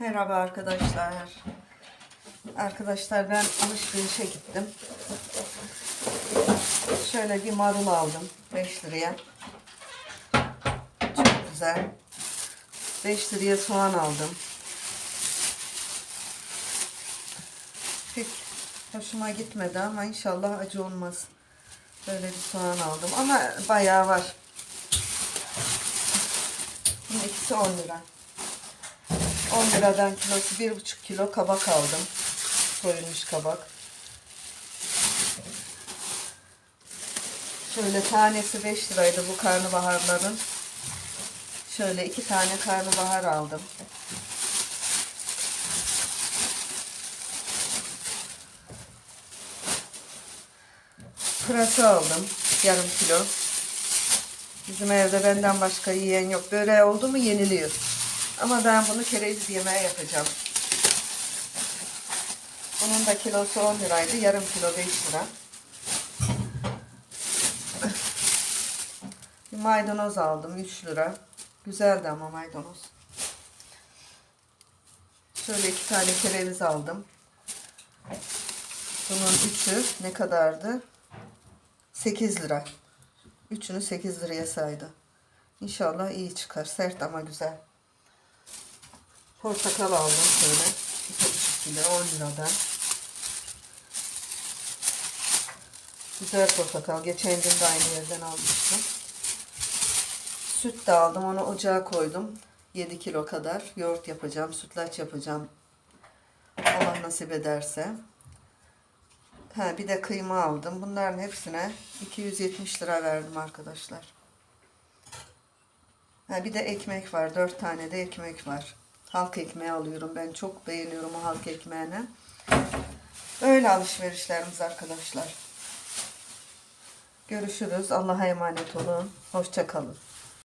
Merhaba arkadaşlar. Arkadaşlar ben alışverişe gittim. Şöyle bir marul aldım 5 liraya. Çok güzel. 5 liraya soğan aldım. Pek hoşuma gitmedi ama inşallah acı olmaz. Böyle bir soğan aldım ama bayağı var. Bunun ikisi 10 lira. 10 liradan kilosu 1,5 kilo kabak aldım. Soyulmuş kabak. Şöyle tanesi 5 liraydı bu karnabaharların. Şöyle iki tane karnabahar aldım. Pırasa aldım. Yarım kilo. Bizim evde benden başka yiyen yok. Böreği oldu mu yeniliyor. Ama ben bunu kereviz yemeği yapacağım. Bunun da kilosu 10 liraydı. Yarım kilo 5 lira. Bir maydanoz aldım 3 lira. Güzeldi ama maydanoz. Şöyle iki tane kereviz aldım. Bunun üçü ne kadardı? 8 lira. Üçünü 8 liraya saydı. İnşallah iyi çıkar. Sert ama güzel. Portakal aldım şöyle. 2,5 kilo 10 liradan. Güzel portakal. Geçen gün de aynı yerden almıştım. Süt de aldım. Onu ocağa koydum. 7 kilo kadar. Yoğurt yapacağım. Sütlaç yapacağım. Allah nasip ederse. Ha, bir de kıyma aldım. Bunların hepsine 270 lira verdim arkadaşlar. Ha, bir de ekmek var. 4 tane de ekmek var. Halk ekmeği alıyorum. Ben çok beğeniyorum o halk ekmeğini. Böyle alışverişlerimiz arkadaşlar. Görüşürüz. Allah'a emanet olun. Hoşça kalın.